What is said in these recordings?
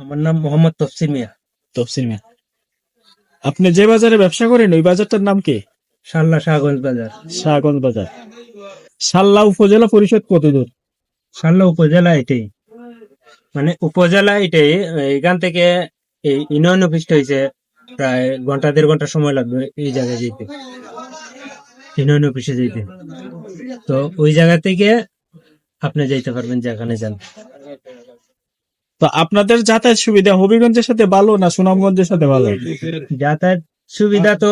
আমার নাম মোহাম্মদ তফসির মিয়া। তফসিল মিয়া। আপনি যে বাজারে ব্যবসা করেন ওই বাজারটার নাম কি? শাল্লা শাহগঞ্জ বাজার। শাহগঞ্জ বাজার। সাল্লা উপজেলা পরিষদ কত দূর শাল্লা উপজেলা এটাই। মানে উপজেলা এটাই এখান থেকে এই ইউনিয়ন অফিসটা হয়েছে প্রায় ঘণ্টা দেড় ঘণ্টা সময় লাগবে এই জায়গায় যেতে। ইউনিয়ন অফিসে যেতে। তো ওই জায়গা থেকে আপনি যাইতে পারবেন যেখানে যান। তো আপনাদের যাতায়াত সুবিধা হবিগঞ্জের সাথে ভালো না সুনামগঞ্জের সাথে ভালো? যাতায়াত সুবিধা তো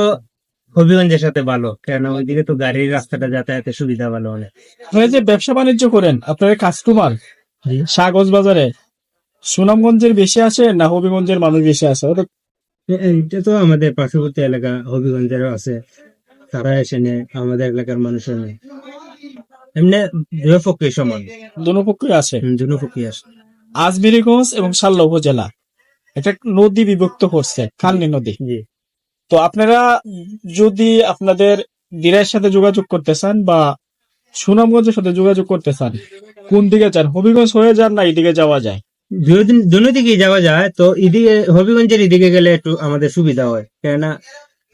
হবিগঞ্জের সাথে ভালো কেন ওইদিকে তো গাড়ির রাস্তাটা যাতায়াতের সুবিধা ভালো অনেক। যে ব্যবসা বাণিজ্য করেন আপনার কাস্টমার? শাহগঞ্জ বাজারে সুনামগঞ্জের বেশি আসে না হবিগঞ্জের মানুষ বেশি আসে? এটা তো আমাদের পার্শ্ববর্তী এলাকা হবিগঞ্জেরও আছে। তারা এসে নেয় আমাদের এলাকার মানুষের নেয় এমনি দুই সমান। দুনো পক্ষই আসে দুনো পক্ষে আসে আজমিরিগঞ্জ এবং সাল্লা উপজেলা। এটা নদী বিভক্ত করছে কালনি নদী। তো আপনারা যদি আপনাদের দিনের সাথে যোগাযোগ করতে চান বা সুনামগঞ্জের সাথে যোগাযোগ করতে চান কোন দিকে চান হবিগঞ্জ হয়ে যান না এদিকে যাওয়া যায়? দুনো দিকে যাওয়া যায় তো এদিকে হবিগঞ্জের এদিকে গেলে একটু আমাদের সুবিধা হয়। কেননা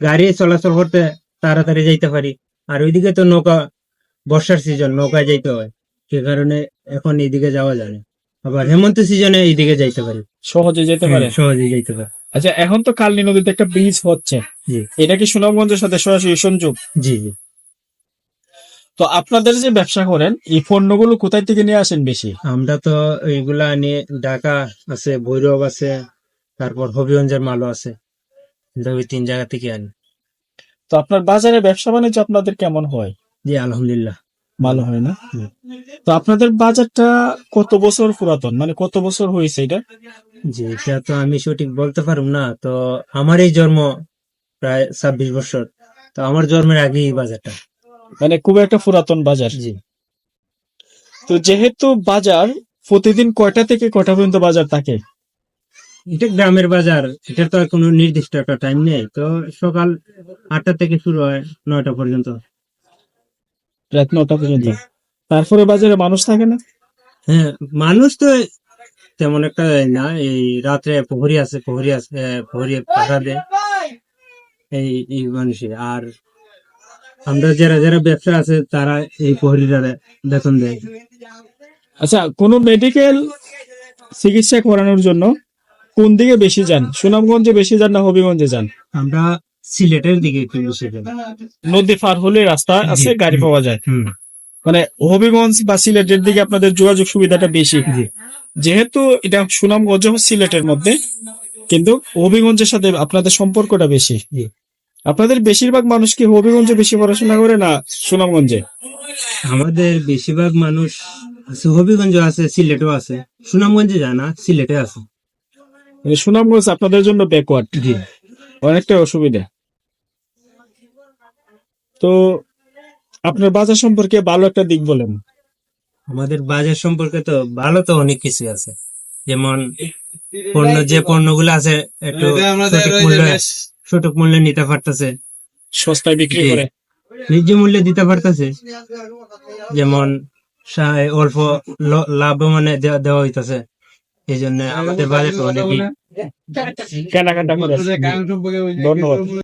গাড়ি চলাচল করতে তাড়াতাড়ি যাইতে পারি আর ওইদিকে তো নৌকা বর্ষার সিজন নৌকায় যাইতে হয়। সে কারণে এখন এদিকে যাওয়া যায় না। আবার হেমন্ত সিজনে এইদিকে যাইতে পারি। সহজে যেতে পারে? সহজে যাইতে পারে। আচ্ছা এখন তো কালনি নদীতে একটা ব্রিজ হচ্ছে। এটা কি সুনামগঞ্জের সাথে সরাসরি সংযোগ? জি জি। তো আপনাদের যে ব্যবসা করেন এই পণ্যগুলো কোথায় থেকে নিয়ে আসেন বেশি? আমরা তো এইগুলা নিয়ে ঢাকা আছে ভৈরব আছে তারপর হবিগঞ্জের মালও আছে। ওই তিন জায়গা থেকে আনি। তো আপনার বাজারে ব্যবসা বাণিজ্য আপনাদের কেমন হয়? জি আলহামদুলিল্লাহ। ভালো হয় না। তো আপনাদের বাজারটা কত বছর পুরাতন? মানে কত বছর হয়েছে এটা? জি এটা তো আমি সঠিক বলতে পারব না। তো আমার এই জন্ম প্রায় ছাব্বিশ বছর। তো আমার জন্মের আগে এই বাজারটা। মানে খুব একটা পুরাতন বাজার। জি। তো যেহেতু বাজার প্রতিদিন কয়টা থেকে কয়টা পর্যন্ত বাজার থাকে? এটা গ্রামের বাজার। এটা তো আর কোনো নির্দিষ্ট একটা টাইম নেই। তো সকাল আটটা থেকে শুরু হয় নয়টা পর্যন্ত। রাত নটা পর্যন্ত। তারপরে বাজারে মানুষ থাকে না? হ্যাঁ মানুষ তো তেমন একটা না। এই রাত্রে প্রহরী আছে প্রহরী আছে প্রহরী পাঠা দেয়। এই এই মানুষই। আর আমরা যারা যারা ব্যবসা আছে তারা এই প্রহরীরা বেতন দেয়। আচ্ছা কোন মেডিকেল চিকিৎসা করানোর জন্য কোন দিকে বেশি যান? সুনামগঞ্জে বেশি যান না হবিগঞ্জে যান? আমরা সিলেটের দিকে একটু বেশি যাই। নদী পার হলে রাস্তা আছে গাড়ি পাওয়া যায়। হুম। মানে হবিগঞ্জ বা সিলেটের দিকে আপনাদের যোগাযোগ সুবিধাটা বেশি। যেহেতু এটা সুনামগঞ্জ সিলেটের মধ্যে কিন্তু হবিগঞ্জের সাথে আপনাদের সম্পর্কটা বেশি। আপনাদের বেশিরভাগ মানুষ কি হবিগঞ্জে বেশি পড়াশোনা করে না সুনামগঞ্জে? আমাদের বেশিরভাগ মানুষ আছে হবিগঞ্জ আছে সিলেটও আছে। সুনামগঞ্জে যায় না সিলেটে আছে। মানে সুনামগঞ্জ আপনাদের জন্য ব্যাকওয়ার্ড জি। অনেকটা অসুবিধা। তো আপনার বাজার সম্পর্কে ভালো একটা দিক বলেন। আমাদের বাজার সম্পর্কে তো ভালো তো অনেক কিছু আছে। যেমন পণ্য যে পণ্যগুলো আছে একটু সঠিক মূল্যে সঠিক মূল্যে নিতে পারতেছে। সস্তায় বিক্রি। করে। ন্যায্য মূল্যে দিতে পারতেছে। যেমন অল্প ল- লাভ মানে দেওয়া হইতাছে। এই জন্য আমাদের বাজারটা অনেকই কেনাকাটা করে। ধন্যবাদ।